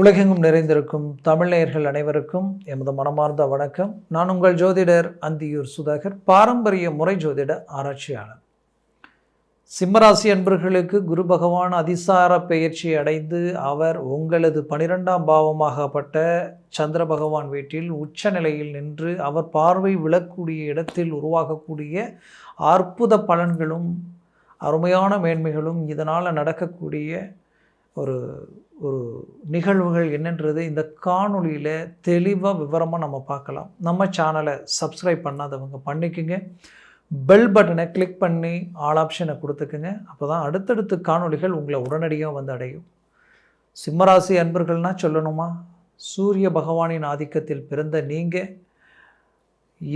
உலகெங்கும் நிறைந்திருக்கும் தமிழ்நேயர்கள் அனைவருக்கும் எமது மனமார்ந்த வணக்கம். நான் உங்கள் ஜோதிடர் அந்தியூர் சுதாகர் பாரம்பரிய முறை ஜோதிட ஆராய்ச்சியாளர். சிம்மராசி அன்பர்களுக்கு குரு பகவான் அதிசார பெயர்ச்சி அடைந்து அவர் உங்களது பனிரெண்டாம் பாவமாகப்பட்ட சந்திர பகவான் வீட்டில் உச்ச நிலையில் நின்று அவர் பார்வை விழக்கூடிய இடத்தில் உருவாகக்கூடிய அற்புத பலன்களும் அருமையான மேன்மைகளும் இதனால் நடக்கக்கூடிய ஒரு ஒரு நிகழ்வுகள் என்னன்றது இந்த காணொளியில் தெளிவாக விவரமாக நம்ம பார்க்கலாம். நம்ம சேனலை சப்ஸ்கிரைப் பண்ணாதவங்க பண்ணிக்கோங்க. பெல் பட்டனை கிளிக் பண்ணி ஆல் ஆப்ஷனை கொடுத்துக்குங்க. அப்போ தான் அடுத்தடுத்து காணொளிகள் உங்களை உடனடியாக வந்து அடையும். சிம்மராசி அன்பர்கள்னால் சொல்லணுமா? சூரிய பகவானின் ஆதிக்கத்தில் பிறந்த நீங்கள்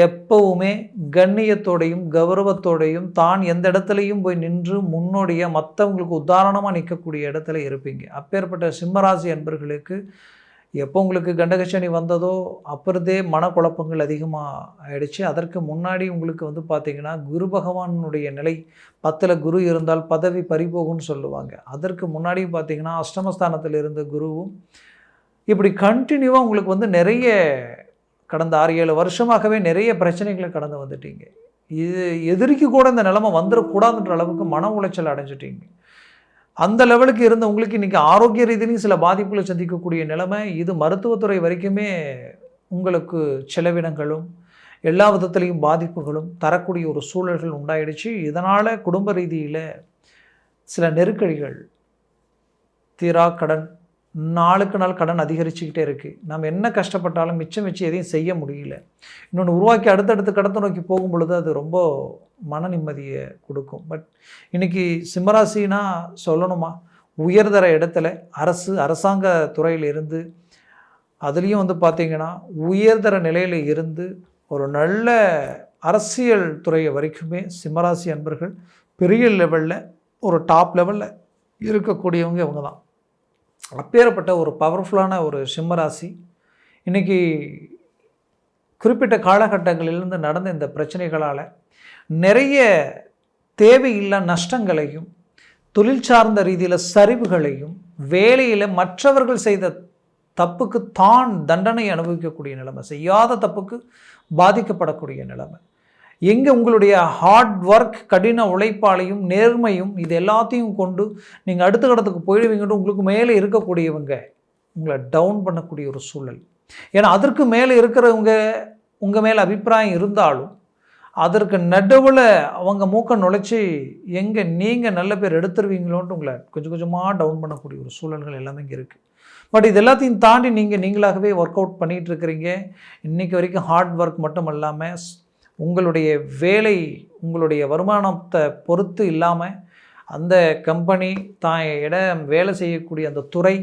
எப்பவுமே கண்ணியத்தோடையும் கௌரவத்தோடையும் தான் எந்த இடத்துலையும் போய் நின்று முன்னோடிய மற்றவங்களுக்கு உதாரணமாக நிற்கக்கூடிய இடத்துல இருப்பீங்க. அப்பேற்பட்ட சிம்மராசி அன்பர்களுக்கு எப்போ உங்களுக்கு கண்டகசனி வந்ததோ அப்புறதே மனக்குழப்பங்கள் அதிகமாக ஆயிடுச்சு. அதற்கு முன்னாடி உங்களுக்கு வந்து பார்த்திங்கன்னா குரு பகவானுடைய நிலை பத்தில் குரு இருந்தால் பதவி பறிபோகும்னு சொல்லுவாங்க. அதற்கு முன்னாடி பார்த்திங்கன்னா அஷ்டமஸ்தானத்தில் இருந்த குருவும் இப்படி கண்டினியூவாக உங்களுக்கு வந்து நிறைய கடந்த ஆறு ஏழு வருஷமாகவே நிறைய பிரச்சனைகளை கடந்து வந்துட்டீங்க. இது எதிரிக்கு கூட இந்த நிலமை வந்துடக்கூடாதுன்ற அளவுக்கு மன உளைச்சல் அடைஞ்சிட்டீங்க. அந்த லெவலுக்கு இருந்த உங்களுக்கு இன்றைக்கி ஆரோக்கிய ரீதியிலையும் சில பாதிப்புகளை சந்திக்கக்கூடிய நிலைமை இது மருத்துவத்துறை வரைக்குமே உங்களுக்கு செலவினங்களும் எல்லா விதத்துலேயும் பாதிப்புகளும் தரக்கூடிய ஒரு சூழல்கள் உண்டாயிடுச்சு. இதனால் குடும்ப ரீதியில் சில நெருக்கடிகள் தீரா கடன் நாளுக்கு நாள் கடன் அதிகரிச்சுக்கிட்டே இருக்குது நம்ம என்ன கஷ்டப்பட்டாலும் மிச்சம் மிச்சம் எதையும் செய்ய முடியல. இன்னொன்று உருவாக்கி அடுத்தடுத்து கடத்தை நோக்கி போகும் பொழுது அது ரொம்ப மன நிம்மதியை கொடுக்கும். பட் இன்றைக்கி சிம்மராசினா சொல்லணுமா? உயர்தர இடத்துல அரசு அரசாங்க துறையில் இருந்து அதுலேயும் வந்து பார்த்திங்கன்னா உயர்தர நிலையில் இருந்து ஒரு நல்ல அரசியல் துறையை வரைக்குமே சிம்மராசி அன்பர்கள் பெரிய லெவலில் ஒரு டாப் லெவலில் இருக்கக்கூடியவங்க இவங்க தான் அப்பேற்பட்ட ஒரு பவர்ஃபுல்லான ஒரு சிம்மராசி. இன்றைக்கி குறிப்பிட்ட காலகட்டங்களிலிருந்து நடந்த இந்த பிரச்சனைகளால் நிறைய தேவையில்லா நஷ்டங்களையும் தொழில் சார்ந்த ரீதியில் சரிவுகளையும் வேலையில் மற்றவர்கள் செய்த தப்புக்கு தான் தண்டனை அனுபவிக்கக்கூடிய நிலைமை செய்யாத தப்புக்கு பாதிக்கப்படக்கூடிய நிலைமை. எங்கே உங்களுடைய ஹார்ட் ஒர்க் கடின உழைப்பாலையும் நேர்மையும் இது எல்லாத்தையும் கொண்டு நீங்கள் அடுத்த கடத்துக்கு போயிடுவீங்கன்னு உங்களுக்கு மேலே இருக்கக்கூடியவங்க உங்களை டவுன் பண்ணக்கூடிய ஒரு சூழல். ஏன்னா அதற்கு மேலே இருக்கிறவங்க உங்கள் மேலே அபிப்பிராயம் இருந்தாலும் அதற்கு நடுவில் அவங்க மூக்க நுழைச்சி எங்கே நீங்கள் நல்ல பேர் எடுத்துருவீங்களோன்ட்டு உங்களை கொஞ்சம் கொஞ்சமாக டவுன் பண்ணக்கூடிய ஒரு சூழல்கள் எல்லாமே இங்கே இருக்குது பட் இது எல்லாத்தையும் தாண்டி நீங்கள் நீங்களாகவே ஒர்க் அவுட் பண்ணிகிட்டு இருக்கிறீங்க. இன்றைக்கி வரைக்கும் ஹார்ட் ஒர்க் மட்டும் இல்லாமல் உங்களுடைய வேலை உங்களுடைய வருமானத்தை பொறுத்து இல்லாமல் அந்த கம்பெனி தான் இடம் வேலை செய்யக்கூடிய அந்த துறை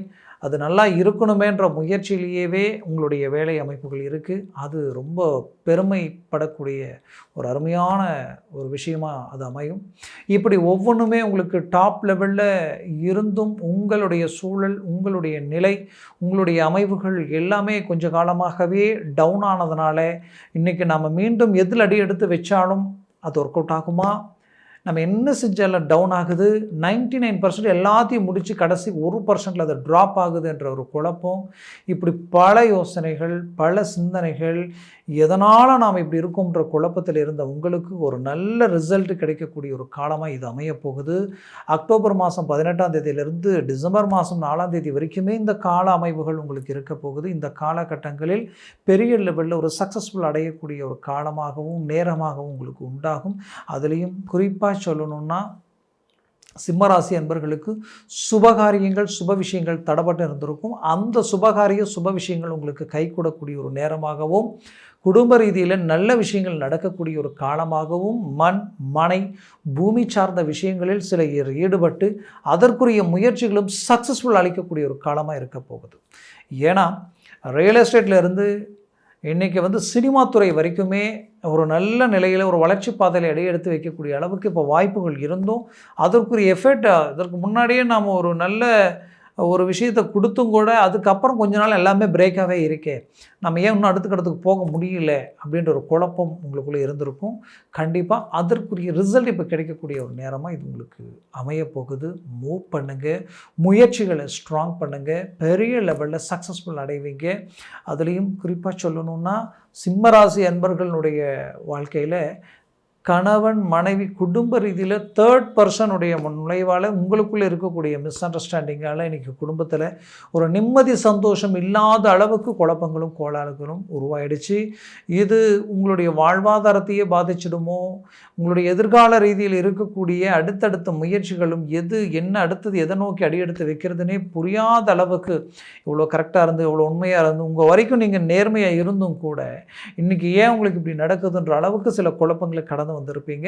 அது நல்லா இருக்கணுமேன்ற முயற்சியிலேயே உங்களுடைய வேலை அமைப்புகள் இருக்குது அது ரொம்ப பெருமைப்படக்கூடிய ஒரு அருமையான ஒரு விஷயமாக அது அமையும். இப்படி ஒவ்வொன்றுமே உங்களுக்கு டாப் லெவலில் இருந்தும் உங்களுடைய சூழல் உங்களுடைய நிலை உங்களுடைய அமைவுகள் எல்லாமே கொஞ்ச காலமாகவே டவுன் ஆனதுனால இன்றைக்கி நம்ம மீண்டும் எதில் அடி எடுத்து வச்சாலும் அது ஒர்க் அவுட் ஆகுமா? நம்ம என்ன செஞ்சாலும் டவுன் ஆகுது. நைன்டி நைன் பர்சன்ட் எல்லாத்தையும் முடித்து கடைசி ஒரு பர்சன்டில் அது ட்ராப் ஆகுதுன்ற ஒரு குழப்பம். இப்படி பல யோசனைகள் பல சிந்தனைகள் எதனால் நாம் இப்படி இருக்கோம்ன்ற குழப்பத்தில் இருந்த உங்களுக்கு ஒரு நல்ல ரிசல்ட் கிடைக்கக்கூடிய ஒரு காலமாக இது அமையப்போகுது அக்டோபர் மாதம் பதினெட்டாம் தேதியிலிருந்து டிசம்பர் மாதம் நாலாம் தேதி வரைக்குமே இந்த கால அமைவுகள் உங்களுக்கு இருக்க போகுது. இந்த காலகட்டங்களில் பெரிய லெவலில் ஒரு சக்ஸஸ்ஃபுல் அடையக்கூடிய ஒரு காலமாகவும் நேரமாகவும் உங்களுக்கு உண்டாகும். அதுலேயும் குறிப்பாக சொல்லணும்னா சிம்மராசி அன்பர்களுக்கு சுபகாரியங்கள் சுப விஷயங்கள் தடப்பட்டு இருந்திருக்கும். அந்த சுபகாரிய சுப விஷயங்கள் உங்களுக்கு கைகூடக்கூடிய ஒரு நேரமாகவும் குடும்ப ரீதியில் நல்ல விஷயங்கள் நடக்கக்கூடிய ஒரு காலமாகவும் மண் மனை பூமி சார்ந்த விஷயங்களில் சில ஈடுபட்டு அதற்குரிய முயற்சிகளும் சக்ஸஸ்ஃபுல் அளிக்கக்கூடிய ஒரு காலமாக இருக்க போகுது. ஏன்னா ரியல் எஸ்டேட்டில் இருந்து இன்றைக்கி வந்து சினிமா துறை வரைக்குமே ஒரு நல்ல நிலையில் ஒரு வளர்ச்சி பாதையில் இடையெடுத்து வைக்கக்கூடிய அளவுக்கு இப்போ வாய்ப்புகள் இருந்தும் அதற்குரிய எஃபெக்ட் அதற்கு முன்னாடியே நாம் ஒரு நல்ல ஒரு விஷயத்தை கொடுத்தும் கூட அதுக்கப்புறம் கொஞ்ச நாள் எல்லாமே பிரேக்காகவே இருக்கே. நம்ம ஏன் இன்னும் அடுத்த கடத்துக்கு போக முடியல அப்படின்ற ஒரு குழப்பம் உங்களுக்குள்ளே இருந்திருக்கும். கண்டிப்பாக அதற்குரிய ரிசல்ட் இப்போ கிடைக்கக்கூடிய ஒரு நேரமாக இது உங்களுக்கு அமைய போகுது. மூவ் பண்ணுங்கள் முயற்சிகளை ஸ்ட்ராங் பண்ணுங்கள் பெரிய லெவலில் சக்ஸஸ்ஃபுல் அடைவீங்க. அதுலேயும் குறிப்பாக சொல்லணுன்னா சிம்மராசி அன்பர்களுடைய வாழ்க்கையில் கணவன் மனைவி குடும்ப ரீதியில் தேர்ட் பர்சனுடைய நுழைவால் உங்களுக்குள்ளே இருக்கக்கூடிய மிஸ் அண்டர்ஸ்டாண்டிங்கால் இன்றைக்கி குடும்பத்தில் ஒரு நிம்மதி சந்தோஷம் இல்லாத அளவுக்கு குழப்பங்களும் கோளாறுகளும் உருவாயிடுச்சு. இது உங்களுடைய வாழ்வாதாரத்தையே பாதிச்சிடுமோ? உங்களுடைய எதிர்கால ரீதியில் இருக்கக்கூடிய அடுத்தடுத்த முயற்சிகளும் எது என்ன அடுத்தது எதை நோக்கி அடியெடுத்து வைக்கிறதுனே புரியாத அளவுக்கு இவ்வளோ கரெக்டாக இருந்து இவ்வளோ உண்மையாக இருந்து உங்கள் வரைக்கும் நீங்கள் நேர்மையாக இருந்தும் கூட இன்றைக்கி ஏன் உங்களுக்கு இப்படி நடக்குதுன்ற அளவுக்கு சில குழப்பங்களை கடந்து வந்திருப்பீங்க.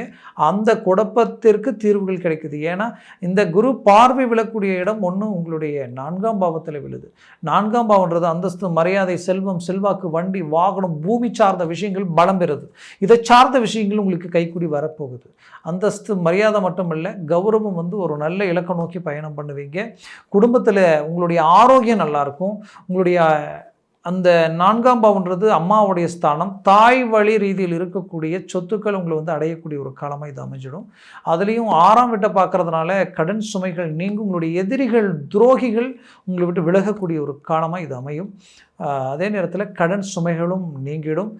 அந்த குழப்பத்திற்கு தீர்வுகள் கிடைக்குது. ஏன்னா இந்த குரு பார்வை விழக்கூடிய இடம் ஒன்று உங்களுடைய நான்காம் பாவத்தில் விழுது. நான்காம் பாவன்றது அந்தஸ்து மரியாதை செல்வம் செல்வாக்கு வண்டி வாகனம் பூமி சார்ந்த விஷயங்கள் பலம் பெறுது. இதை சார்ந்த விஷயங்கள் உங்களுக்கு கைக்கூடி வரப்போகுது. அந்தஸ்து மரியாதை மட்டுமல்ல கௌரவம் வந்து ஒரு நல்ல இலக்கம் நோக்கி பயணம் பண்ணுவீங்க. குடும்பத்தில் உங்களுடைய ஆரோக்கியம் நல்லாயிருக்கும் உங்களுடைய அந்த நான்காம் பாவன்றது அம்மாவுடைய ஸ்தானம். தாய் வழி ரீதியில் இருக்கக்கூடிய சொத்துக்கள் உங்களை வந்து அடையக்கூடிய ஒரு காலமாக இது அமைஞ்சிடும். அதுலேயும் ஆறாம் விட்ட பார்க்குறதுனால கடன் சுமைகள் நீங்கும். உங்களுடைய எதிரிகள் துரோகிகள் உங்களை விட்டு விலகக்கூடிய ஒரு காலமாக இது அமையும். அதே நேரத்தில் கடன் சுமைகளும் நீங்கிடும்.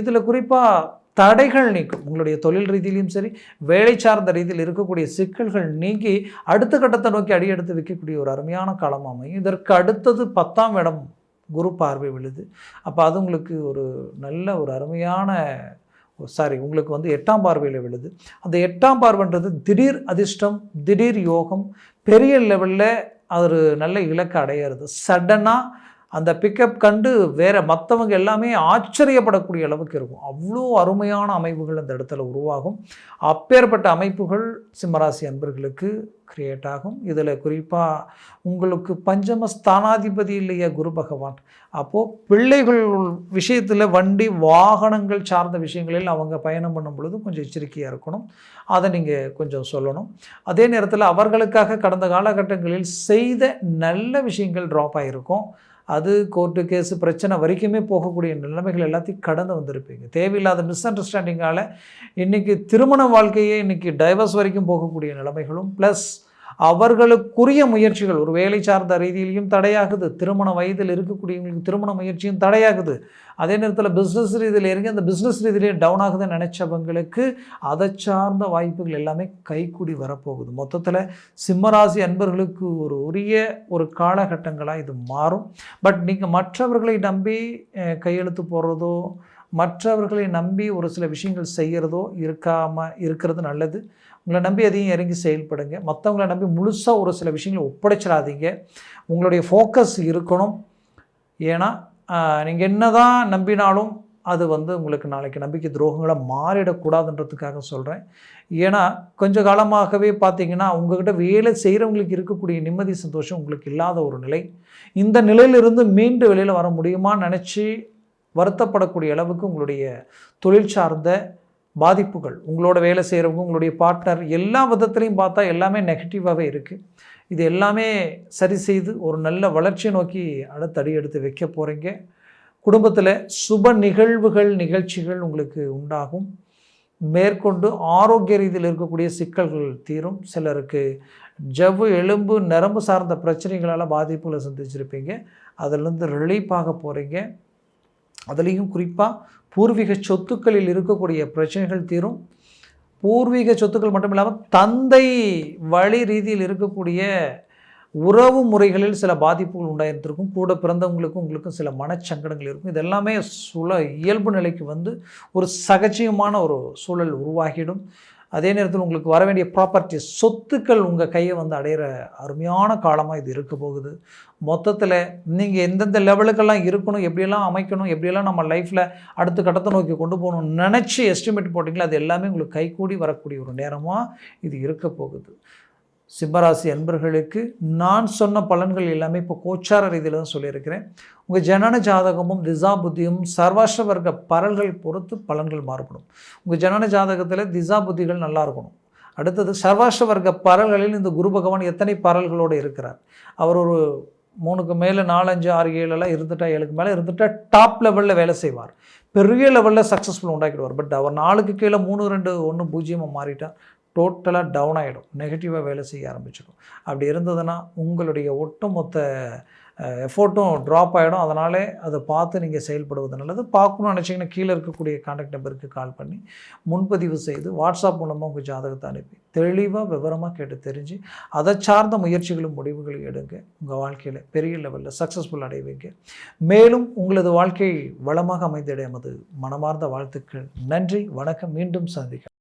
இதில் குறிப்பாக தடைகள் நீக்கும். உங்களுடைய தொழில் ரீதியிலையும் சரி வேலை சார்ந்த ரீதியில் இருக்கக்கூடிய சிக்கல்கள் நீங்கி அடுத்த கட்டத்தை நோக்கி அடியெடுத்து வைக்கக்கூடிய ஒரு அருமையான காலம் அமையும். இதற்கு அடுத்தது பத்தாம் இடம் குரு பார்வை விழுது. அப்போ அது உங்களுக்கு ஒரு நல்ல ஒரு அருமையான சாரி உங்களுக்கு வந்து எட்டாம் பார்வையில் விழுது. அந்த எட்டாம் பார்வைன்றது திடீர் அதிர்ஷ்டம் திடீர் யோகம் பெரிய லெவலில் ஒரு நல்ல இலக்கை அடையிறது. சடனாக அந்த பிக்கப் கண்டு வேறு மற்றவங்க எல்லாமே ஆச்சரியப்படக்கூடிய அளவுக்கு இருக்கும். அவ்வளோ அருமையான அமைப்புகள் அந்த இடத்துல உருவாகும். அப்பேற்பட்ட அமைப்புகள் சிம்மராசி அன்பர்களுக்கு கிரியேட் ஆகும். இதில் குறிப்பாக உங்களுக்கு பஞ்சம ஸ்தானாதிபதி இல்லையா குரு பகவான். அப்போது பிள்ளைகள் விஷயத்தில் வண்டி வாகனங்கள் சார்ந்த விஷயங்களில் அவங்க பயணம் பண்ணும் பொழுது கொஞ்சம் எச்சரிக்கையாக இருக்கணும். அதை நீங்கள் கொஞ்சம் சொல்லணும். அதே நேரத்தில் அவர்களுக்காக கடந்த காலகட்டங்களில் செய்த நல்ல விஷயங்கள் ட்ராப் ஆகிருக்கும் அது கோர்ட்டு கேஸு பிரச்சனை வரைக்குமே போகக்கூடிய நிலைமைகள் எல்லாத்தையும் கடந்து வந்திருப்பீங்க. தேவையில்லாத மிஸ் அண்டர்ஸ்டாண்டிங்கால் இன்றைக்கி திருமண வாழ்க்கையே இன்றைக்கி டைவர்ஸ் வரைக்கும் போகக்கூடிய நிலைமைகளும் ப்ளஸ் அவர்களுக்குரிய முயற்சிகள் ஒரு வேலை சார்ந்த ரீதியிலையும் தடையாகுது. திருமண வயதில் இருக்கக்கூடியவங்களுக்கு திருமண முயற்சியும் தடையாகுது. அதே நேரத்தில் பிஸ்னஸ் ரீதியில் இறங்கி அந்த பிஸ்னஸ் ரீதியிலே டவுன் ஆகுதுன்னு நினச்சவங்களுக்கு அதை சார்ந்த வாய்ப்புகள் எல்லாமே கைக்கூடி வரப்போகுது. மொத்தத்தில் சிம்மராசி அன்பர்களுக்கு ஒரு உரிய ஒரு காலகட்டங்களாக இது மாறும். பட் நீங்கள் மற்றவர்களை நம்பி கையெழுத்து போடுறதோ மற்றவர்களை நம்பி ஒரு சில விஷயங்கள் செய்கிறதோ இருக்காமல் இருக்கிறது நல்லது. உங்களை நம்பி அதையும் இறங்கி செயல்படுங்க. மற்றவங்களை நம்பி முழுசாக ஒரு சில விஷயங்களை ஒப்படைச்சிடாதீங்க. உங்களுடைய ஃபோக்கஸ் இருக்கணும். ஏன்னா நீங்கள் என்ன தான் நம்பினாலும் அது வந்து உங்களுக்கு நாளைக்கு நம்பிக்கை துரோகங்களாக மாறிடக்கூடாதுன்றதுக்காக சொல்கிறேன் ஏன்னா கொஞ்ச காலமாகவே பார்த்தீங்கன்னா உங்ககிட்ட வேலை செய்கிறவங்களுக்கு இருக்கக்கூடிய நிம்மதி சந்தோஷம் உங்களுக்கு இல்லாத ஒரு நிலை. இந்த நிலையிலிருந்து மீண்டு வெளியில் வர முடியுமான்னு நினச்சி வருத்தப்படக்கூடிய அளவுக்கு உங்களுடைய தொழில் சார்ந்த பாதிப்புகள் உங்களோட வேலை செய்கிறவங்க உங்களுடைய பார்ட்னர் எல்லா விதத்துலையும் பார்த்தா எல்லாமே நெகட்டிவாகவே இருக்குது இது எல்லாமே சரி செய்து ஒரு நல்ல வளர்ச்சியை நோக்கி அடுத்த அடி எடுத்து வைக்க போகிறீங்க குடும்பத்தில் சுப நிகழ்வுகள் நிகழ்ச்சிகள் உங்களுக்கு உண்டாகும். மேற்கொண்டு ஆரோக்கிய ரீதியில் இருக்கக்கூடிய சிக்கல்கள் தீரும். சிலருக்கு ஜவ்வு எலும்பு நரம்பு சார்ந்த பிரச்சனைகளால் பாதிப்புகளை சந்திச்சிருப்பீங்க. அதிலிருந்து ரிலீஃப் ஆக போகிறீங்க அதுலேயும் குறிப்பாக பூர்வீக சொத்துக்களில் இருக்கக்கூடிய பிரச்சனைகள் தீரும். பூர்வீக சொத்துக்கள் மட்டும் இல்லாமல் தந்தை வழி ரீதியில் இருக்கக்கூடிய உறவு முறைகளில் சில பாதிப்புகள் உண்டாயிருந்திருக்கும். கூட பிறந்தவங்களுக்கும் உங்களுக்கும் சில மனச்சங்கடங்கள் இருக்கும். இது எல்லாமே சுல இயல்பு நிலைக்கு வந்து ஒரு சகஜீயமான ஒரு சூழல் உருவாகிடும். அதே நேரத்தில் உங்களுக்கு வர வேண்டிய ப்ராப்பர்ட்டி சொத்துக்கள் உங்கள் கையை வந்து அடையிற அருமையான காலமாக இது இருக்க போகுது. மொத்தத்தில் நீங்கள் எந்தெந்த லெவலுக்கெல்லாம் இருக்கணும் எப்படியெல்லாம் அமைக்கணும் எப்படியெல்லாம் நம்ம லைஃப்பில் அடுத்த கட்டத்தை நோக்கி கொண்டு போகணும்னு நினச்சி எஸ்டிமேட் போட்டிங்களா அது எல்லாமே உங்களுக்கு கைகூடி வரக்கூடிய ஒரு நேரமாக இது இருக்க போகுது. சிம்மராசி அன்பர்களுக்கு நான் சொன்ன பலன்கள் எல்லாமே இப்போ கோச்சார ரீதியில் தான் சொல்லியிருக்கிறேன். உங்கள் ஜனன ஜாதகமும் திசா புத்தியும் சர்வாஷ்ட வர்க்க பரல்கள் பொறுத்து பலன்கள் மாறுபடும். உங்கள் ஜனன ஜாதகத்தில் திசா புத்திகள் நல்லா இருக்கணும். அடுத்தது சர்வாஷ்ட வர்க்க பரல்களில் இந்த குரு பகவான் எத்தனை பரல்களோடு இருக்கிறார்? அவர் ஒரு மூணுக்கு மேலே நாலஞ்சு ஆறு ஏழெல்லாம் இருந்துட்டா ஏழுக்கு மேலே இருந்துட்டா டாப் லெவலில் வேலை செய்வார். பெரிய லெவலில் சக்ஸஸ்ஃபுல் உண்டாக்கிடுவார். பட் அவர் நாலுக்கு கீழே மூணு ரெண்டு ஒன்று பூஜ்ஜியமாக மாறிட்டார் டோட்டலாக டவுன் ஆகிடும் நெகட்டிவாக வேலை செய்ய ஆரம்பிச்சிடும். அப்படி இருந்ததுன்னா உங்களுடைய ஒட்டுமொத்த எஃபோர்ட்டும் ட்ராப் ஆகிடும் அதனாலே அதை பார்த்து நீங்கள் செயல்படுவது நல்லது. பார்க்கணும்னு நினச்சிங்கன்னா கீழே இருக்கக்கூடிய காண்டாக்ட் நம்பருக்கு கால் பண்ணி முன்பதிவு செய்து வாட்ஸ்அப் மூலமாக உங்கள் ஜாதகத்தை அனுப்பி தெளிவாக விவரமாக கேட்டு தெரிஞ்சு அதை சார்ந்த முயற்சிகளும் முடிவுகளும் எடுங்க. உங்கள் வாழ்க்கையில் பெரிய லெவலில் சக்ஸஸ்ஃபுல் அடைவீங்க. மேலும் உங்களது வாழ்க்கை வளமாக அமைந்திட எமது மனமார்ந்த வாழ்த்துக்கள். நன்றி. வணக்கம். மீண்டும் சந்திக்க